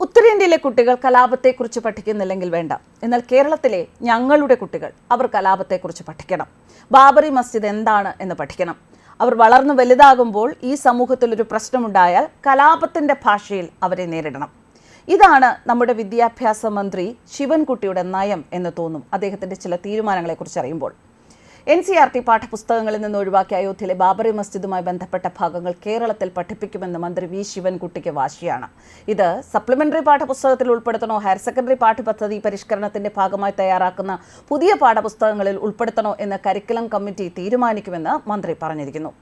ഉത്തരേന്ത്യയിലെ കുട്ടികൾ കലാപത്തെക്കുറിച്ച് പഠിക്കുന്നില്ലെങ്കിൽ വേണ്ട. എന്നാൽ കേരളത്തിലെ ഞങ്ങളുടെ കുട്ടികൾ അവർ കലാപത്തെക്കുറിച്ച് പഠിക്കണം. ബാബറി മസ്ജിദ് എന്താണ് എന്ന് പഠിക്കണം. അവർ വളർന്നു വലുതാകുമ്പോൾ ഈ സമൂഹത്തിൽ ഒരു പ്രശ്നമുണ്ടായാൽ കലാപത്തിന്റെ ഭാഷയിൽ അവരെ നേരിടണം. ഇതാണ് നമ്മുടെ വിദ്യാഭ്യാസ മന്ത്രി ശിവൻകുട്ടിയുടെ നയം എന്ന് തോന്നും അദ്ദേഹത്തിന്റെ ചില തീരുമാനങ്ങളെക്കുറിച്ച് അറിയുമ്പോൾ. എൻ സി ആർ ടി പാഠപുസ്തകങ്ങളിൽ നിന്ന് ഒഴിവാക്കിയ അയോധ്യയിലെ ബാബറി മസ്ജിദുമായി ബന്ധപ്പെട്ട ഭാഗങ്ങൾ കേരളത്തിൽ പഠിപ്പിക്കുമെന്ന് മന്ത്രി വി ശിവൻകുട്ടിക്ക് വാശിയാണ്. ഇത് സപ്ലിമെന്ററി പാഠപുസ്തകത്തിൽ ഉൾപ്പെടുത്തണോ ഹയർ സെക്കൻഡറി പാഠ്യപദ്ധതി പരിഷ്കരണത്തിന്റെ ഭാഗമായി തയ്യാറാക്കുന്ന പുതിയ പാഠപുസ്തകങ്ങളിൽ ഉൾപ്പെടുത്തണോ എന്ന് കരിക്കുലം കമ്മിറ്റി തീരുമാനിക്കുമെന്ന് മന്ത്രി പറഞ്ഞിരിക്കുന്നു.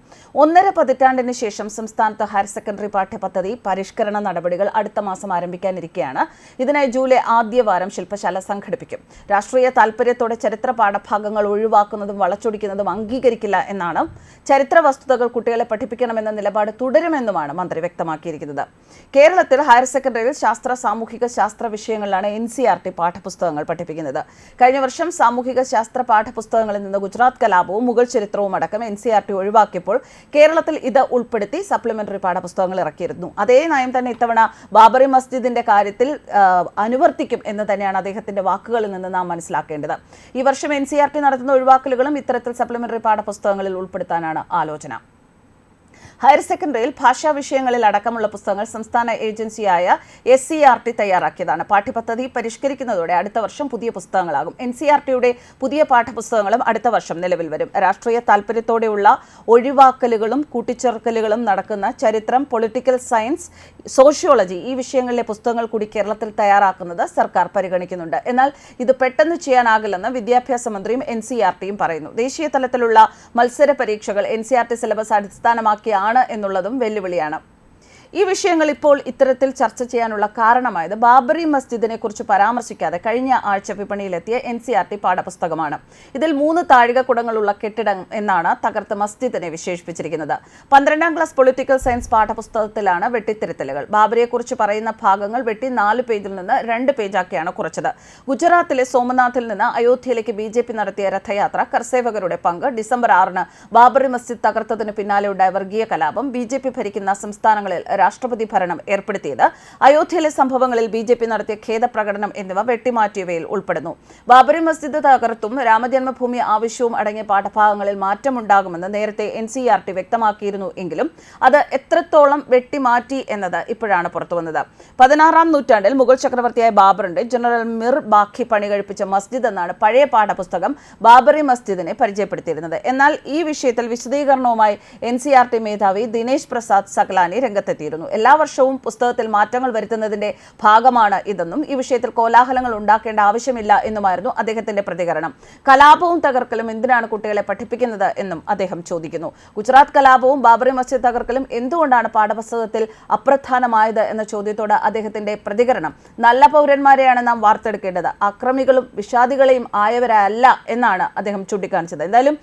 ഒന്നര പതിറ്റാണ്ടിന് ശേഷം സംസ്ഥാനത്ത് ഹയർ സെക്കൻഡറി പാഠ്യപദ്ധതി പരിഷ്കരണ നടപടികൾ അടുത്ത മാസം ആരംഭിക്കാനിരിക്കെയാണ്. ഇതിനായി ജൂലൈ ആദ്യവാരം ശില്പശാല സംഘടിപ്പിക്കും. രാഷ്ട്രീയ താൽപര്യത്തോടെ ചരിത്ര പാഠഭാഗങ്ങൾ ഒഴിവാക്കുന്നതും വളച്ചൊടിക്കുന്നതും അംഗീകരിക്കില്ല എന്നാണ്. ചരിത്ര വസ്തുതകൾ കുട്ടികളെ പഠിപ്പിക്കണമെന്ന നിലപാട് തുടരുമെന്നുമാണ് മന്ത്രി വ്യക്തമാക്കിയിരിക്കുന്നത്. കേരളത്തിൽ ഹയർ സെക്കൻഡറിയിൽ ശാസ്ത്ര സാമൂഹിക ശാസ്ത്ര വിഷയങ്ങളിലാണ് എൻ സി ആർ ടി പാഠപുസ്തകങ്ങൾ പഠിപ്പിക്കുന്നത്. കഴിഞ്ഞ വർഷം സാമൂഹിക ശാസ്ത്ര പാഠപുസ്തകങ്ങളിൽ നിന്ന് ഗുജറാത്ത് കലാപവും മുഗൾ ചരിത്രവും അടക്കം എൻ സി ആർ ടി ഒഴിവാക്കിയപ്പോൾ കേരളത്തിൽ ഇത് ഉൾപ്പെടുത്തി സപ്ലിമെന്ററി പാഠപുസ്തകങ്ങൾ ഇറക്കിയിരുന്നു. അതേ നയം തന്നെ ഇത്തവണ ബാബറി മസ്ജിദിന്റെ കാര്യത്തിൽ അനുവർത്തിക്കും എന്ന് തന്നെയാണ് അദ്ദേഹത്തിന്റെ വാക്കുകളിൽ നിന്ന് നാം മനസ്സിലാക്കേണ്ടത്. ഈ വർഷം എൻ ടി നടത്തുന്ന ഒഴിവാക്കലുകളും ഇത്തരത്തിൽ സപ്ലിമെന്ററി പാഠപുസ്തകങ്ങളിൽ ഉൾപ്പെടുത്താനാണ് ആലോചന. ഹയർ സെക്കൻഡറിയിൽ ഭാഷാ വിഷയങ്ങളിൽ അടക്കമുള്ള പുസ്തകങ്ങൾ സംസ്ഥാന ഏജൻസിയായ എസ് സി ആർ ടി തയ്യാറാക്കിയതാണ്. പാഠ്യപദ്ധതി പരിഷ്കരിക്കുന്നതോടെ അടുത്ത വർഷം പുതിയ പുസ്തകങ്ങളാകും. എൻ സി ആർ ടിയുടെ പുതിയ പാഠപുസ്തകങ്ങളും അടുത്ത വർഷം നിലവിൽ വരും. രാഷ്ട്രീയ താൽപര്യത്തോടെയുള്ള ഒഴിവാക്കലുകളും കൂട്ടിച്ചേർക്കലുകളും നടക്കുന്ന ചരിത്രം പൊളിറ്റിക്കൽ സയൻസ് സോഷ്യോളജി ഈ വിഷയങ്ങളിലെ പുസ്തകങ്ങൾ കൂടി കേരളത്തിൽ തയ്യാറാക്കുന്നത് സർക്കാർ പരിഗണിക്കുന്നുണ്ട്. എന്നാൽ ഇത് പെട്ടെന്ന് ചെയ്യാനാകില്ലെന്ന് വിദ്യാഭ്യാസ മന്ത്രിയും എൻ സി ആർ ടിയും പറയുന്നു. ദേശീയ തലത്തിലുള്ള മത്സര പരീക്ഷകൾ N C R T syllabus അടിസ്ഥാനമാക്കിയാണ് എന്നുള്ളതും വെല്ലുവിളിയാണ് ഈ വിഷയങ്ങൾ ഇപ്പോൾ ഇത്തരത്തിൽ ചർച്ച ചെയ്യാനുള്ള കാരണമായത് ബാബറി മസ്ജിദിനെ കുറിച്ച് പരാമർശിക്കാതെ കഴിഞ്ഞ ആഴ്ച വിപണിയിലെത്തിയ എൻ സി ആർ ടി പാഠപുസ്തകമാണ്. ഇതിൽ മൂന്ന് താഴികക്കുടങ്ങളുള്ള കെട്ടിടം എന്നാണ് തകർത്ത മസ്ജിദിനെ വിശേഷിപ്പിച്ചിരിക്കുന്നത്. പന്ത്രണ്ടാം ക്ലാസ് പൊളിറ്റിക്കൽ സയൻസ് പാഠപുസ്തകത്തിലാണ് വെട്ടിത്തിരുത്തലുകൾ. ബാബറിയെക്കുറിച്ച് പറയുന്ന ഭാഗങ്ങൾ വെട്ടി നാല് പേജിൽ നിന്ന് രണ്ട് പേജാക്കിയാണ് കുറച്ചത്. ഗുജറാത്തിലെ സോമനാഥിൽ നിന്ന് അയോധ്യയിലേക്ക് ബി ജെ പി നടത്തിയ രഥയാത്ര കർസേവകരുടെ പങ്ക് ഡിസംബർ ആറിന്. ബാബറി മസ്ജിദ് തകർത്തതിന് പിന്നാലെ ഉണ്ടായ വർഗീയ കലാപം ബി ജെ പി ഭരിക്കുന്ന സംസ്ഥാനങ്ങളിൽ രാഷ്ട്രപതി ഭരണം ഏർപ്പെടുത്തിയത്. അയോധ്യയിലെ സംഭവങ്ങളിൽ ബി ജെ പി നടത്തിയ ഖേദപ്രകടനം എന്നിവ വെട്ടിമാറ്റിയവയിൽ ഉൾപ്പെടുന്നു. ബാബറി മസ്ജിദ് തകർത്തും രാമജന്മഭൂമി ആവശ്യവും അടങ്ങിയ പാഠഭാഗങ്ങളിൽ മാറ്റമുണ്ടാകുമെന്ന് നേരത്തെ എൻ സി ആർ ടി വ്യക്തമാക്കിയിരുന്നു എങ്കിലും അത് എത്രത്തോളം വെട്ടിമാറ്റി എന്നത് ഇപ്പോഴാണ് പുറത്തുവന്നത്. പതിനാറാം നൂറ്റാണ്ടിൽ മുഗൾ ചക്രവർത്തിയായ ബാബറിന്റെ ജനറൽ മിർ ബാഖി പണി കഴിപ്പിച്ച മസ്ജിദ് എന്നാണ് പഴയ പാഠപുസ്തകം ബാബറി മസ്ജിദിനെ പരിചയപ്പെടുത്തിയിരുന്നത്. എന്നാൽ ഈ വിഷയത്തിൽ വിശദീകരണവുമായി എൻ സി ആർ ടി മേധാവി ദിനേശ് പ്രസാദ് സഗ്ലാനി രംഗത്തെത്തിയിരുന്നു. എല്ലാ വർഷവും പുസ്തകത്തിൽ മാറ്റങ്ങൾ വരുത്തുന്നതിന്റെ ഭാഗമാണ് ഇതെന്നും ഈ വിഷയത്തിൽ കോലാഹലങ്ങൾ ഉണ്ടാക്കേണ്ട ആവശ്യമില്ല എന്നുമായിരുന്നു അദ്ദേഹത്തിന്റെ പ്രതികരണം. കലാപവും തകർക്കലും എന്തിനാണ് കുട്ടികളെ പഠിപ്പിക്കുന്നത് എന്നും അദ്ദേഹം ചോദിക്കുന്നു. ഗുജറാത്ത് കലാപവും ബാബറി മസ്ജിദ് തകർക്കലും എന്തുകൊണ്ടാണ് പാഠപുസ്തകത്തിൽ അപ്രധാനമായത് എന്ന ചോദ്യത്തോട് അദ്ദേഹത്തിന്റെ പ്രതികരണം. നല്ല പൗരന്മാരെയാണ് നാം വാർത്തെടുക്കേണ്ടത്. അക്രമികളും വിഷാദികളെയും ആയവരല്ല എന്നാണ് അദ്ദേഹം ചൂണ്ടിക്കാണിച്ചത്. എന്തായാലും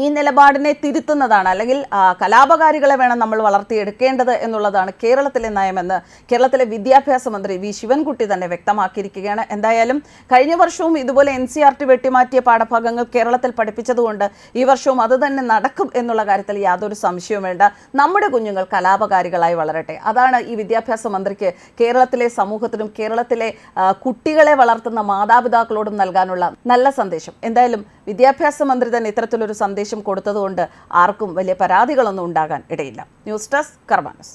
ഈ നിലപാടിനെ തിരുത്തുന്നതാണ് അല്ലെങ്കിൽ കലാപകാരികളെ വേണം നമ്മൾ വളർത്തിയെടുക്കേണ്ടത് എന്നുള്ളതാണ് കേരളത്തിലെ നയമെന്ന് കേരളത്തിലെ വിദ്യാഭ്യാസ മന്ത്രി വി. ശിവൻകുട്ടി തന്നെ വ്യക്തമാക്കിയിരിക്കുകയാണ്. എന്തായാലും കഴിഞ്ഞ വർഷവും ഇതുപോലെ എൻ സി ആർ ടി വെട്ടിമാറ്റിയ പാഠഭാഗങ്ങൾ കേരളത്തിൽ പഠിപ്പിച്ചതുകൊണ്ട് ഈ വർഷവും അത് തന്നെ നടക്കും എന്നുള്ള കാര്യത്തിൽ യാതൊരു സംശയവും വേണ്ട. നമ്മുടെ കുഞ്ഞുങ്ങൾ കലാപകാരികളായി വളരട്ടെ. അതാണ് ഈ വിദ്യാഭ്യാസ മന്ത്രിക്ക് കേരളത്തിലെ സമൂഹത്തിനും കേരളത്തിലെ കുട്ടികളെ വളർത്തുന്ന മാതാപിതാക്കളോടും നൽകാനുള്ള നല്ല സന്ദേശം. എന്തായാലും വിദ്യാഭ്യാസ മന്ത്രി തന്നെ ഇത്തരത്തിലൊരു സന്ദേശം കൊടുത്തതുകൊണ്ട് ആർക്കും വലിയ പരാതികളൊന്നും ഉണ്ടാകാൻ ഇടയില്ല. News desk Karma News.